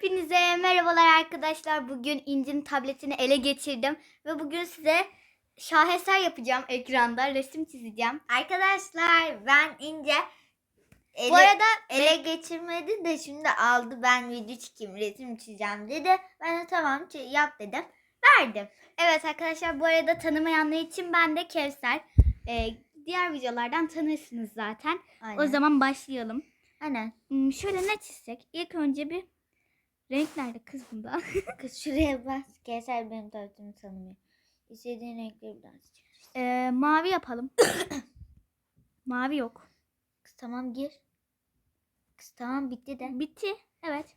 Hepinize merhabalar arkadaşlar. Bugün İnci'nin tabletini ele geçirdim ve bugün size şaheser yapacağım ekranda. Resim çizeceğim. Arkadaşlar ben İnce ele, Bu arada ele geçirmedi de şimdi aldı ben video çekeyim resim çizeceğim dedi. Ben de tamam yap dedim. Verdim. evet arkadaşlar bu arada tanımayanlar için ben de Kevser. Ee, diğer videolardan tanırsınız zaten. Aynen. O zaman başlayalım. Aynen. Hmm, şöyle ne çizsek? İlk önce bir renk nerede kız bunda? Kız şuraya bas. Keser benim tabletimi tanımıyor. İstediğin renkleri seç. Ee, mavi yapalım. mavi yok. Kız tamam gir. Kız tamam bitti de. Bitti. Evet.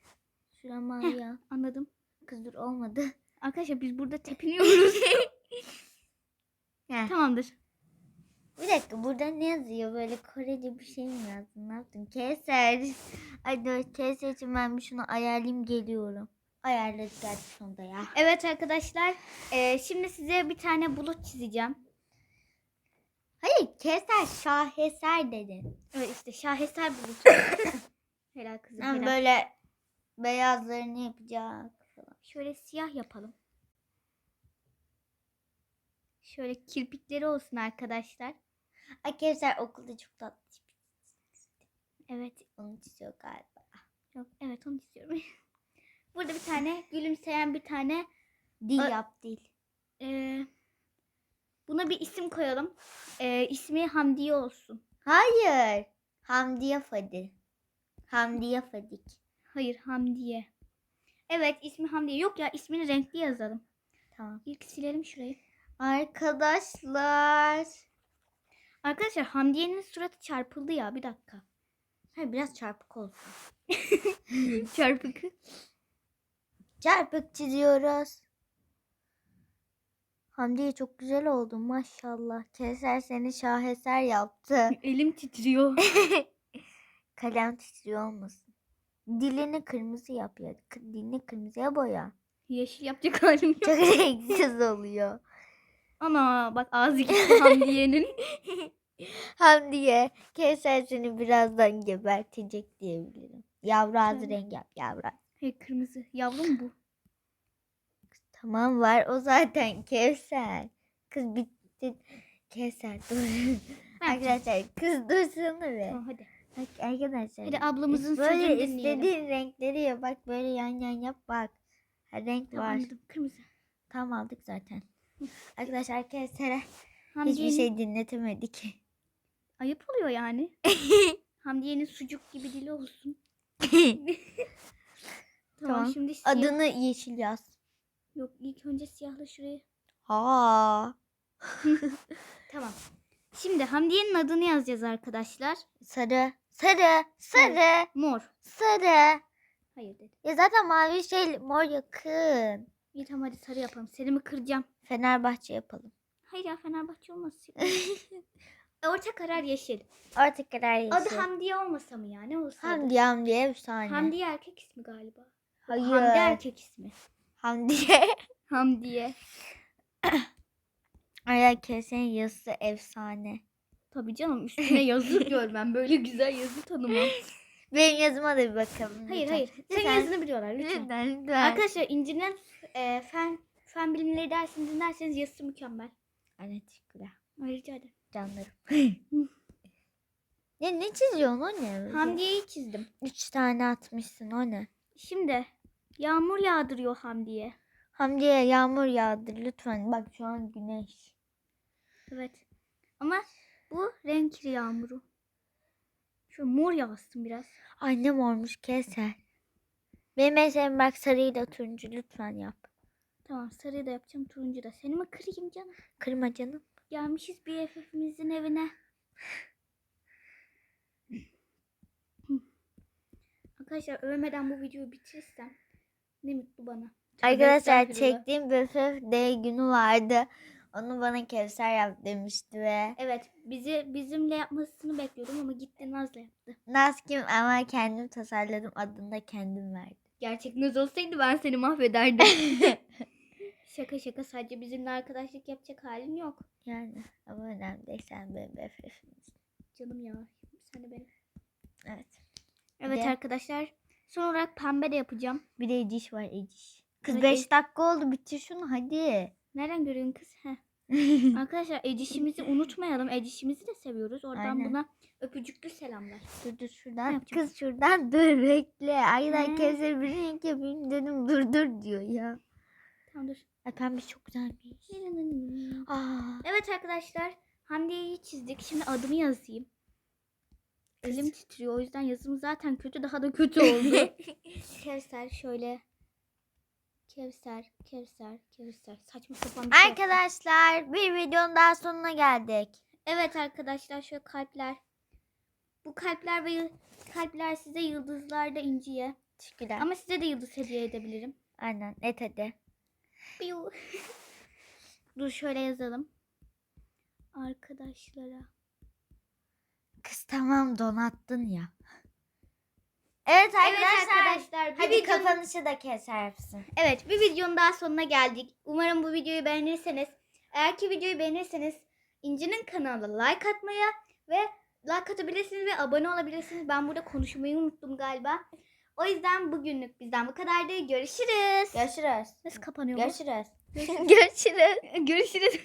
Şura mavi Heh. ya. Anladım. Kız dur olmadı. Arkadaşlar biz burada tepiniyoruz. Tamamdır. Bir dakika burada ne yazıyor? Böyle Korece bir şey mi yazdın? Ne yaptın? Keser. Ay dur Keser için ben bir şunu ayarlayayım geliyorum. Ayarladık geldik sonunda ya. Evet arkadaşlar. eee, şimdi size bir tane bulut çizeceğim. Hayır Keser şaheser dedin. Evet işte şaheser bulut. helal kızım helal. böyle beyazlarını yapacak falan. Şöyle siyah yapalım. Şöyle kirpikleri olsun arkadaşlar. Keser okulda çok tatlı. Evet. Onu çiziyor galiba. Yok, evet onu istiyorum. Burada bir tane gülümseyen bir tane Dil yap dil. eee, buna bir isim koyalım. Eee ismi Hamdiye olsun. Hayır. Hamdiye Fadi. Hamdiye Fadik. Hayır Hamdiye. Evet ismi Hamdiye. Yok ya ismini renkli yazalım. Tamam. İlk silelim şurayı. Arkadaşlar. Arkadaşlar Hamdiye'nin suratı çarpıldı ya bir dakika. Hayır biraz çarpık olsun. Çarpık. Çarpık çiziyoruz. Hamdiye çok güzel oldu maşallah. Keser seni şaheser yaptı. Elim titriyor. Kalem titriyor olmasın. Dilini kırmızı yap ya. Dilini kırmızıya boya. Yeşil yapacak halim yok. Çok renksiz oluyor. Ana bak ağzı gitti Hamdiye'nin. Hamdiye Keser seni birazdan gebertecek diyebilirim. Yavru ağzı renk yap yavru. Hey kırmızı. Yavrum bu. Tamam var o zaten Kevser. Kız bitti. Kevser dur. Arkadaşlar kız dursana be. Tamam hadi. Bak arkadaşlar. Hadi ablamızın böyle sözünü dinleyelim. istediğin renkleri ya bak böyle yan yan yap bak. Ha, renk Tamam, var. anladım. Kırmızı. Tam aldık zaten. Arkadaşlar Kevser'e hiçbir şey dinletemedik. ayıp oluyor yani. Hamdiye'nin sucuk gibi dili olsun. Tamam, Tamam. şimdi siyah. Adını yeşil yaz. Yok ilk önce siyahla şurayı. Ha. Tamam. Şimdi Hamdiye'nin adını yazacağız arkadaşlar. Sarı. Sarı. Sarı. Mor. Sarı. Hayır dedi. Ya zaten mavi şey mor yakın. İyi tamam hadi sarı yapalım. Selimi kıracağım. Fenerbahçe yapalım. Hayır ya Fenerbahçe olmasın. Orta karar yeşil. Orta karar yeşil. Adı Hamdiye olmasa mı ya? Ne olsa adı? Hamdi Hamdi efsane. Hamdiye erkek ismi galiba. Hayır. Hamdi erkek ismi. Hamdiye. Hamdiye. Ay kesin yazısı efsane. Tabii canım üstüne yazı görmem. Böyle güzel yazı tanımam. Benim yazıma da bir bakalım. Hayır lütfen. hayır. Senin Lütfen. yazını biliyorlar lütfen. Lütfen lütfen. Arkadaşlar İnci'nin e, fen, fen bilimleri dersini dinlerseniz yazısı mükemmel. Anne teşekkürler. Rica ederim. Canlarım. ya ne çiziyorsun o ne? Hamdiye'yi çizdim. Üç tane atmışsın o ne? Şimdi yağmur yağdırıyor Hamdiye. Hamdiye yağmur yağdır lütfen. Bak şu an güneş. Evet. Ama bu renkli yağmuru. Şu mor yağsın biraz. Annem olmuş keser. Benim mesela bak sarıyla turuncu lütfen yap. Tamam sarıyı da yapacağım turuncu da. Seni mi kırayım canım? Kırma canım. Gelmişiz BFF'imizin evine. Arkadaşlar ölmeden bu videoyu bitirirsem ne mutlu bana. Arkadaşlar çektiğim BFF Day günü vardı. Onu bana Kevser yap demişti ve Evet bizi bizimle yapmasını bekliyordum ama gitti Naz'la yaptı. Naz kim ama kendim tasarladım adını da kendim verdim. Gerçek Naz olsaydı ben seni mahvederdim. şaka şaka sadece bizimle arkadaşlık yapacak halin yok. Yani ama önemli değil sen benim BFF'imsin. Canım ya sen de benim. Evet. Evet de- arkadaşlar Son olarak pembe de yapacağım. Bir de Eciş var Eciş. Kız Evet, 5 Eciş. dakika oldu bitir şunu hadi. Nereden görüyorsun kız? Heh. Arkadaşlar Eciş'imizi unutmayalım. Eciş'imizi de seviyoruz. Oradan Aynen. buna öpücüklü selamlar. dur dur şuradan. Kız şuradan dur bekle. Aynen keser bir renk yapayım dedim dur dur diyor ya. Tamam dur. Pembe çok güzelmiş. Aa. Evet arkadaşlar Hamdiye'yi çizdik. Şimdi adımı yazayım. Elim titriyor. O yüzden yazım zaten kötü. Daha da kötü oldu. Kevser şöyle. Kevser, Kevser, Kevser. Saçma sapan bir şey. Arkadaşlar bir videonun daha sonuna geldik. Evet arkadaşlar şöyle kalpler. Bu kalpler ve kalpler size yıldızlar da inciye. Teşekkürler. Ama size de yıldız hediye edebilirim. Aynen et hadi. Dur şöyle yazalım. Arkadaşlara. Kız tamam donattın ya. Evet arkadaşlar. arkadaşlar, bir Hadi videonun- kapanışı da keser yapsın. Evet bir videonun daha sonuna geldik. Umarım bu videoyu beğenirseniz. Eğer ki videoyu beğenirseniz İnci'nin kanalına like atmaya ve like atabilirsiniz ve abone olabilirsiniz. Ben burada konuşmayı unuttum galiba. O yüzden bugünlük bizden bu kadardı. Görüşürüz. Görüşürüz. Nasıl kapanıyor bu? Görüşürüz. Görüşürüz. Görüşürüz.